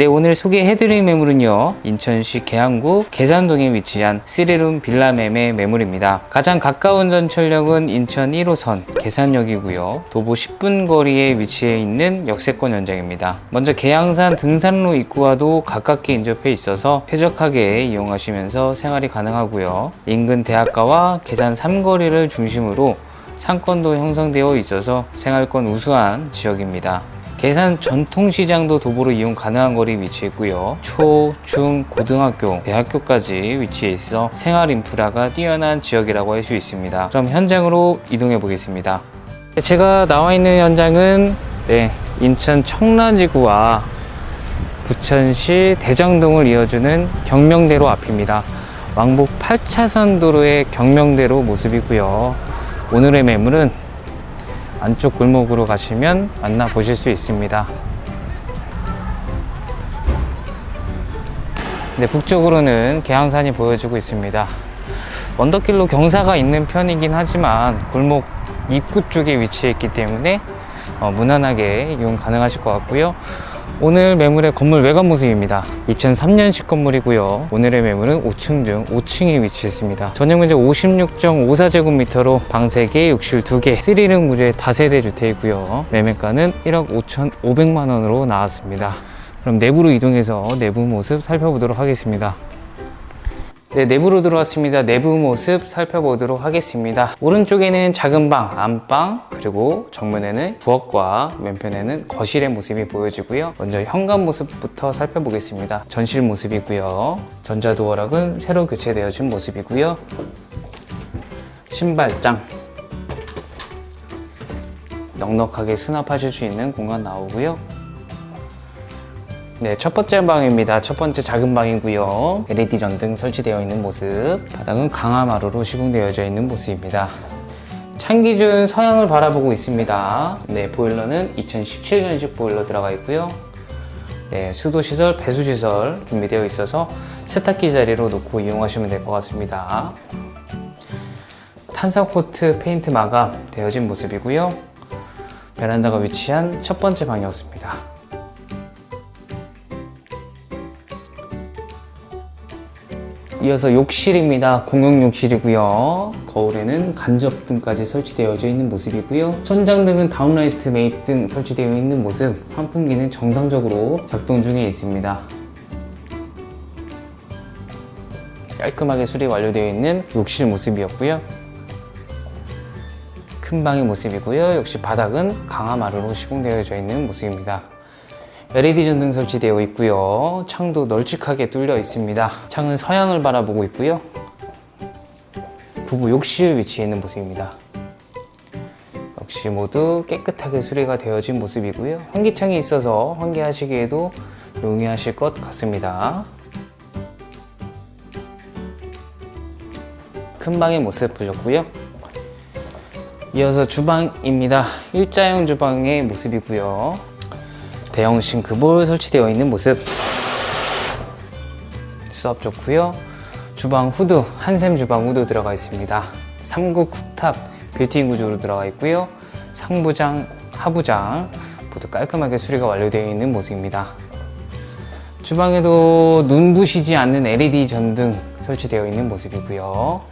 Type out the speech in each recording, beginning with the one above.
네, 오늘 소개해드릴 매물은요. 인천시 계양구 계산동에 위치한 스리룸 빌라 매매 매물입니다. 가장 가까운 전철역은 인천 1호선 계산역이고요. 도보 10분 거리에 위치해 있는 역세권 현장입니다. 먼저 계양산 등산로 입구와도 가깝게 인접해 있어서 쾌적하게 이용하시면서 생활이 가능하고요. 인근 대학가와 계산 삼거리를 중심으로 상권도 형성되어 있어서 생활권 우수한 지역입니다. 계산 전통시장도 도보로 이용 가능한 거리 위치해 있고요. 초, 중, 고등학교, 대학교까지 위치해 있어 생활 인프라가 뛰어난 지역이라고 할 수 있습니다. 그럼 현장으로 이동해 보겠습니다. 제가 나와 있는 현장은 네, 인천 청라지구와 부천시 대장동을 이어주는 경명대로 앞입니다. 왕복 8차선 도로의 경명대로 모습이고요. 오늘의 매물은 안쪽 골목으로 가시면 만나보실 수 있습니다. 네, 북쪽으로는 계양산이 보여지고 있습니다. 언덕길로 경사가 있는 편이긴 하지만 골목 입구 쪽에 위치해 있기 때문에 어, 무난하게 이용 가능하실 것 같고요. 오늘 매물의 건물 외관 모습입니다. 2003년식 건물이고요. 오늘의 매물은 5층 중 5층에 위치했습니다. 전용 면적 56.54제곱미터로 방 3개, 욕실 2개, 3룸 구조의 다세대 주택이고요. 매매가는 1억 5,500만 원으로 나왔습니다. 그럼 내부로 이동해서 내부 모습 살펴보도록 하겠습니다. 네, 내부로 들어왔습니다. 내부 모습 살펴보도록 하겠습니다. 오른쪽에는 작은 방, 안방, 그리고 정면에는 부엌과 왼편에는 거실의 모습이 보여지고요. 먼저 현관 모습부터 살펴보겠습니다. 전실 모습이고요. 전자도어락은 새로 교체되어진 모습이고요. 신발장. 넉넉하게 수납하실 수 있는 공간 나오고요. 네, 첫 번째 방입니다. 첫 번째 작은 방이고요. LED 전등 설치되어 있는 모습. 바닥은 강화마루로 시공되어져 있는 모습입니다. 창 기준 서양을 바라보고 있습니다. 네, 보일러는 2017년식 보일러 들어가 있고요. 네, 수도 시설, 배수 시설 준비되어 있어서 세탁기 자리로 놓고 이용하시면 될 것 같습니다. 탄성 코트 페인트 마감 되어진 모습이고요. 베란다가 위치한 첫 번째 방이었습니다. 이어서 욕실입니다. 공용 욕실이고요. 거울에는 간접등까지 설치되어져 있는 모습이고요. 천장등은 다운라이트 매입등 설치되어 있는 모습. 환풍기는 정상적으로 작동 중에 있습니다. 깔끔하게 수리 완료되어 있는 욕실 모습이었고요. 큰 방의 모습이고요. 역시 바닥은 강화마루로 시공되어져 있는 모습입니다. LED 전등 설치되어 있고요. 창도 널찍하게 뚫려 있습니다. 창은 서양을 바라보고 있고요. 부부 욕실 위치해 있는 모습입니다. 역시 모두 깨끗하게 수리가 되어진 모습이고요. 환기창이 있어서 환기하시기에도 용이하실 것 같습니다. 큰 방의 모습 보셨고요. 이어서 주방입니다. 일자형 주방의 모습이고요. 대형 싱크볼 설치되어 있는 모습. 수압 좋고요. 주방 후드 한샘 주방 후드 들어가 있습니다. 3구 쿡탑 빌트인 구조로 들어가 있고요. 상부장 하부장 모두 깔끔하게 수리가 완료되어 있는 모습입니다. 주방에도 눈부시지 않는 LED 전등 설치되어 있는 모습이고요.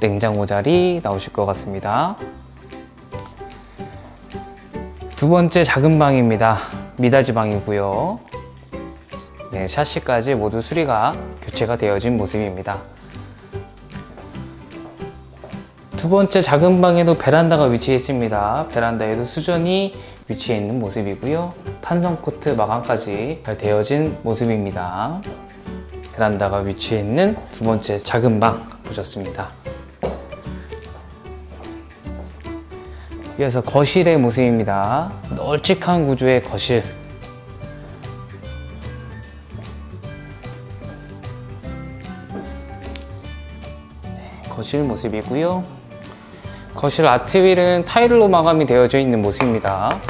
냉장고 자리 나오실 것 같습니다 두 번째 작은 방입니다. 미닫이 방이고요. 네, 샤시까지 모두 수리가 교체가 되어진 모습입니다. 두 번째 작은 방에도 베란다가 위치해 있습니다. 베란다에도 수전이 위치해 있는 모습이고요. 탄성 코트 마감까지 잘 되어진 모습입니다. 베란다가 위치해 있는 두 번째 작은 방 보셨습니다. 이어서 거실의 모습입니다. 널찍한 구조의 거실. 네, 거실 모습이고요. 거실 아트윌은 타일로 마감이 되어져 있는 모습입니다.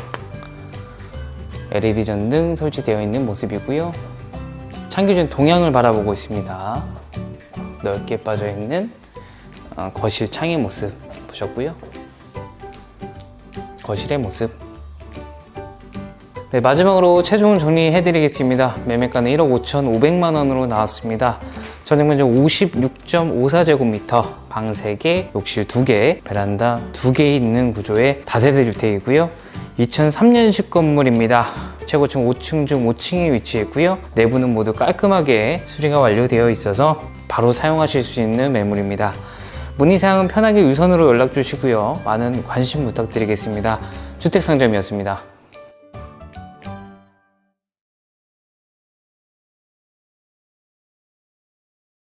LED 전등 설치되어 있는 모습이고요. 창기준 동향을 바라보고 있습니다. 넓게 빠져 있는 어, 거실 창의 모습 보셨고요. 거실의 모습 네, 마지막으로 최종 정리해드리겠습니다. 매매가는 1억 5,500만 원으로 나왔습니다. 전용면적 56.54제곱미터, 방 3개, 욕실 2개, 베란다 2개 있는 구조의 다세대 주택이고요. 2003년식 건물입니다. 최고층 5층 중 5층에 위치했고요. 내부는 모두 깔끔하게 수리가 완료되어 있어서 바로 사용하실 수 있는 매물입니다. 문의사항은 편하게 유선으로 연락 주시고요. 많은 관심 부탁드리겠습니다. 주택상점이었습니다.